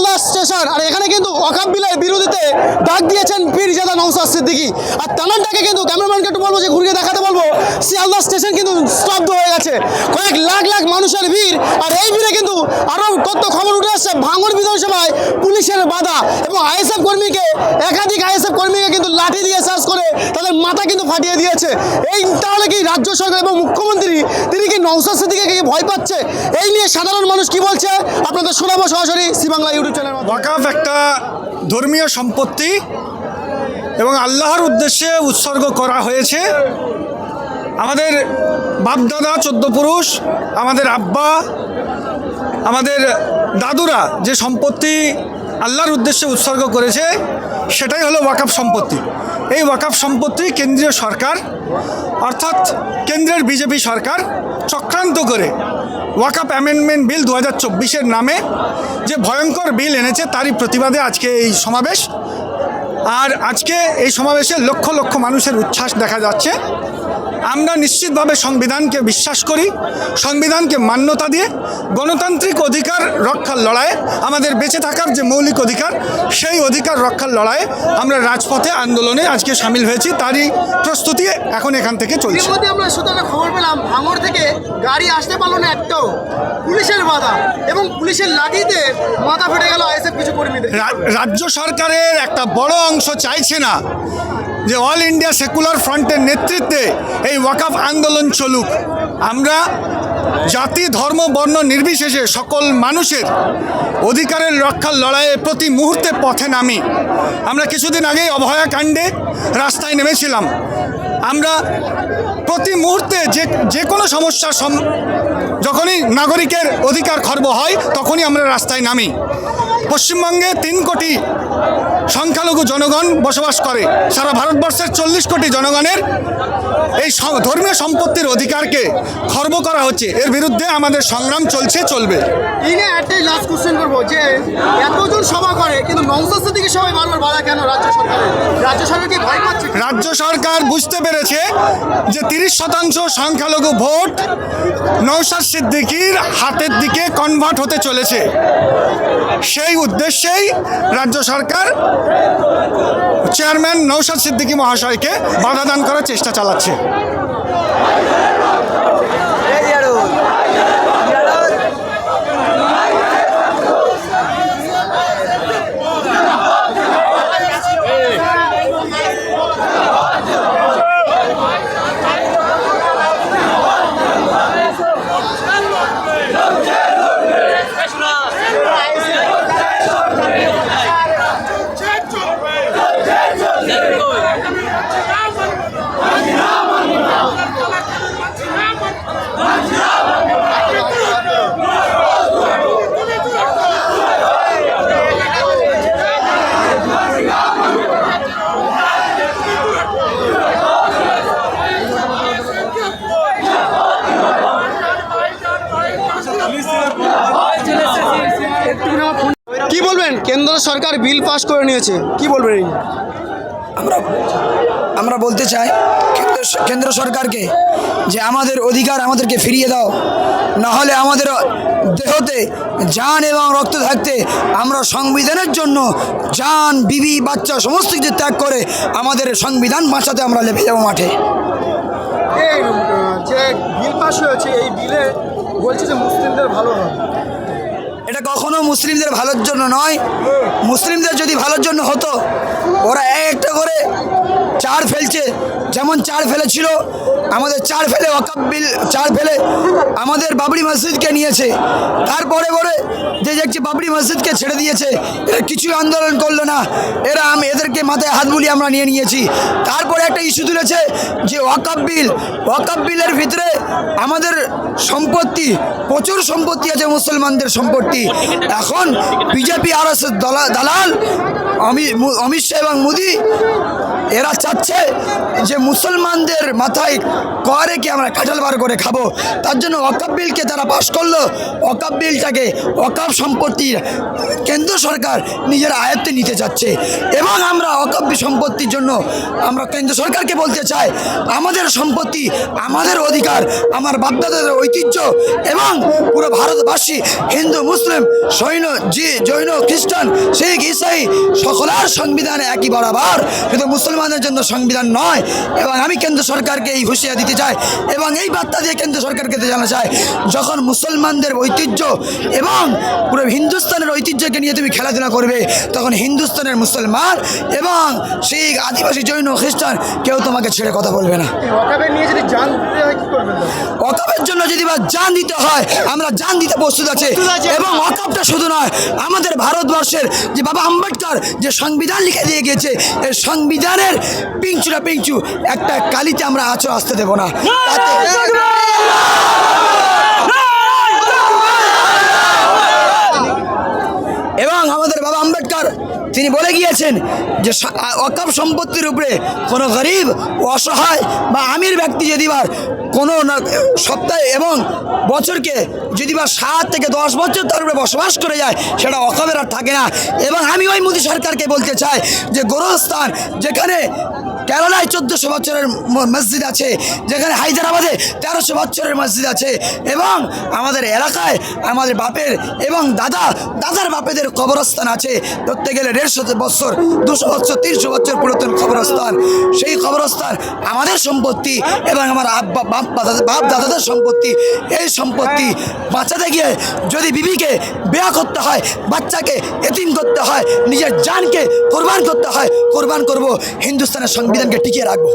Sealdah station. আর এখানে কিন্তু অকাপ বিলের বিরোধীতে ডাক দিয়েছেন পীরজাদা নৌসাদ সিদ্দিকি। আর তানানটাকে কিন্তু ক্যামেরাম্যানকে একটু বলব যে, ঘুরিয়ে দেখাতে বলব শিয়ালদা স্টেশন কিন্তু স্তব্ধ হয়ে গেছে। কয়েক লাখ লাখ মানুষের ভিড়, আর এই ভিড়ে কিন্তু আরও কত খবর উঠে আসছে। ভাঙড় বিধানসভায় পুলিশের বাধা এবং আইএসএফ কর্মীকে, একাধিক আইএসএফ কর্মীকে কিন্তু লাঠি দিয়ে চার্জ করে তাদের মাথা কিন্তু ফাটিয়ে দিয়েছে। এই তাহলে কি রাজ্য সরকার এবং মুখ্যমন্ত্রী, তিনি কি নৌসাদ সিদ্দিকে কি ভয় পাচ্ছে? এই নিয়ে সাধারণ মানুষ কি বলছে? আপনাদের শোনাবো সরাসরি সি বাংলা ইউটিউব চ্যানেল ওয়াকাফ একটা ধর্মীয় সম্পত্তি এবং আল্লাহর উদ্দেশ্যে উৎসর্গ করা হয়েছে। আমাদের বাপদাদা চোদ্দ পুরুষ, আমাদের আব্বা, আমাদের দাদুরা যে সম্পত্তি আল্লাহর উদ্দেশ্যে উৎসর্গ করেছে, সেটাই হলো ওয়াকাফ সম্পত্তি। এই ওয়াকাফ সম্পত্তি কেন্দ্রীয় সরকার, অর্থাৎ কেন্দ্রের বিজেপি সরকার, চক্রান্ত করে ওয়াকাপ অ্যামেন্ডমেন্ট বিল দু হাজার নামে যে ভয়ঙ্কর বিল এনেছে, তারই প্রতিবাদে আজকে এই সমাবেশ। আর আজকে এই সমাবেশে লক্ষ লক্ষ মানুষের উচ্ছ্বাস দেখা যাচ্ছে। আমরা নিশ্চিতভাবে সংবিধানকে বিশ্বাস করি সংবিধানকে মান্যতা দিয়ে গণতান্ত্রিক অধিকার রক্ষার লড়াইয়ে আমাদের বেঁচে থাকার যে মৌলিক অধিকার সেই অধিকার রক্ষার লড়াইয়ে আমরা রাজপথে আন্দোলনে আজকে সামিল হয়েছি তারই প্রস্তুতি এখন এখান থেকে চলছে। আমরা সূত্রে খবর পেলাম ভাঙড় থেকে গাড়ি আসতে পারল না একটাও। পুলিশের বাধা এবং পুলিশের লাঠিতে মাথা ফেটে গেল আইএসএফ কিছু কর্মীদের। রাজ্য সরকারের একটা বড় অংশ চাইছে না যে অল ইন্ডিয়া সেকুলার ফ্রন্টের নেতৃত্বে এই ওয়াকাফ আন্দোলন চলুক। আমরা জাতি, ধর্ম, বর্ণ নির্বিশেষে সকল মানুষের অধিকারের রক্ষার লড়াইয়ে প্রতি মুহূর্তে পথে নামি। আমরা কিছুদিন আগেই অভয়া কাণ্ডে রাস্তায় নেমেছিলাম। আমরা প্রতি মুহূর্তে যে যে কোনো সমস্যার সম- যখনই নাগরিকের অধিকার খর্ব হয়, তখনই আমরা রাস্তায় নামি। পশ্চিমবঙ্গে তিন কোটি সংখ্যালঘু জনগণ বসবাস করে। সারা ভারতবর্ষের চল্লিশ কোটি জনগণের এই ধর্মীয় সম্পত্তির অধিকারকে খর্ব করা হচ্ছে। এর বিরুদ্ধে আমাদের সংগ্রাম চলছে চলবে। একটাই লাস্ট কোশ্চেন করব যে এতজন সভা করে কিন্তু নংশস্ত দিকে সবাই বারবার বাধা কেন রাজ্য সরকার ভয় পাচ্ছে? রাজ্য সরকার বুঝতে পেরেছে যে তিরিশ শতাংশ সংখ্যালঘু ভোট নৌসাদ সিদ্দিকির হাতের দিকে কনভার্ট হতে চলেছে। সেই উদ্দেশ্যেই রাজ্য সরকার চেয়ারম্যান নৌশাদ সিদ্দিকী মহাশয়কে বাধা দান করার চেষ্টা চালাচ্ছে। বলবেন? কেন্দ্র সরকার বিল পাস করে নিয়েছে। কি বলবেন? আমরা আমরা বলতে চাই কেন্দ্র কেন্দ্র সরকারকে যে আমাদের অধিকার আমাদেরকে ফিরিয়ে দাও। না হলে আমাদের দেহতে যান এবং রক্ত থাকতে আমরা সংবিধানের জন্য জান বিবি বাচ্চা সমস্ত কিছু ত্যাগ করে আমাদের সংবিধান বাঁচাতে আমরা লেপে যাব মাঠে। এই যে বিল পাস হয়েছে এই বিলে বলছে যে মুসলিমদের ভালো হবে। এটা কখনো মুসলিমদের ভালোর জন্য নয়। মুসলিমদের যদি ভালোর জন্য হতো ওরা একটা করে চার ফেলছে, যেমন চার ফেলেছিল, আমাদের চার ফেলে ওয়াকাব বিল চার ফেলে আমাদের বাবরি মসজিদকে নিয়েছে। তারপরে পরে যে দেখছি বাবরি মসজিদকে ছেড়ে দিয়েছে, এরা কিছুই আন্দোলন করল না। এরা আমি, এদেরকে মাথায় হাত বুলিয়ে আমরা নিয়ে নিয়েছি। তারপরে একটা ইস্যু তুলেছে যে ওয়াকাব বিল ওয়াকাব বিলের ভিতরে আমাদের সম্পত্তি, প্রচুর সম্পত্তি আছে মুসলমানদের সম্পত্তি। এখন বিজেপি আর দালাল অমিত শাহ এবং মোদি, এরা চাচ্ছে যে মুসলমানদের মাথায় করে কি আমরা কাঁঠাল বার করে খাব? তার জন্য অকাপ বিলকে তারা পাশ করল। অকাপ বিলটাকে অকাপ সম্পত্তির কেন্দ্র সরকার নিজের আয়ত্তে নিতে চাচ্ছে এবং আমরা অকাপ সম্পত্তির জন্য আমরা কেন্দ্র সরকারকে বলতে চাই, আমাদের সম্পত্তি, আমাদের অধিকার, আমার বাপদাদাদের ঐতিহ্য এবং পুরো ভারতবাসী, হিন্দু, মুসলিম, সৈন্য, জি, জৈন, খ্রিস্টান, শিখ, ইসাই সকলের সংবিধানে একই বরাবর। কিন্তু মুসলমানের জন্য সংবিধান নয় এবং আমি কেন্দ্র সরকারকে এই হুঁশিয়ার দিতে চাই এবং এই বার্তা দিয়ে কেন্দ্র সরকারকে জানা চাই যখন মুসলমানদের ঐতিহ্য এবং পুরো হিন্দুস্তানের ঐতিহ্যকে নিয়ে তুমি খেলাধুলা করবে তখন হিন্দুস্তানের মুসলমান এবং শিখ আদিবাসী জৈন খ্রিস্টান কেউ তোমাকে ছেড়ে কথা বলবে না অকাপের জন্য যদি বা জান দিতে হয় আমরা জান দিতে প্রস্তুত আছে আছি। এবং অকাপটা শুধু নয় আমাদের ভারতবর্ষের যে বাবা আম্বেদকর যে সংবিধান লিখে দিয়ে গেছে এই সংবিধানের পিঞ্চুরা পিঞ্চু একটা কালিতে আমরা আছো আসতে দেবো না। এবং আমাদের বাবা আম্বেদকর তিনি বলে গিয়েছেন যে অকাপ সম্পত্তির উপরে কোনো গরিব অসহায় বা আমির ব্যক্তি যদি বা কোনো না- সপ্তাহে এবং বছরকে যদি বা সাত থেকে দশ বছর তার উপরে বসবাস করে যায়, সেটা অকামের আর থাকে না। এবং আমি ওই মোদী সরকারকে বলতে চাই যে গোরস্থান যেখানে কেরালায় চোদ্দোশো বছরের মসজিদ আছে, যেখানে হায়দ্রাবাদে তেরোশো বছরের মসজিদ আছে এবং আমাদের এলাকায় আমাদের বাপের এবং দাদা, দাদার বাপেদের কবরস্থান আছে। ধরতে গেলে দেড়শো বছর, দুশো বছর, তিনশো বছর পুরাতন কবরস্থান। সেই কবরস্থান আমাদের সম্পত্তি এবং আমার আব্বা, বাপ বাপ, দাদাদের সম্পত্তি। এই সম্পত্তি বাঁচাতে গিয়ে যদি বিবিকে বেয়া করতে হয়, বাচ্চাকে এতিম করতে হয়, নিজের জানকে কোরবান করতে হয়, কোরবান করব হিন্দুস্তানের সংবিধানকে টিকিয়ে রাখব।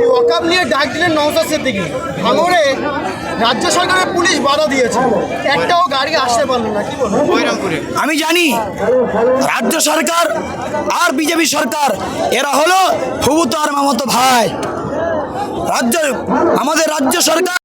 এই নিয়ে ডাক দিলেন নওসাদ সিদ্দিকি। ভাঙড়ে রাজ্য সরকারের পুলিশ বাধা দিয়েছে। একটাও গাড়ি আসতে পারল না কি বলব? আমি জানি রাজ্য সরকার আর বিজেপি সরকার এরা হলো হুবুতো আর মামতো ভাই। রাজ্য আমাদের রাজ্য সরকার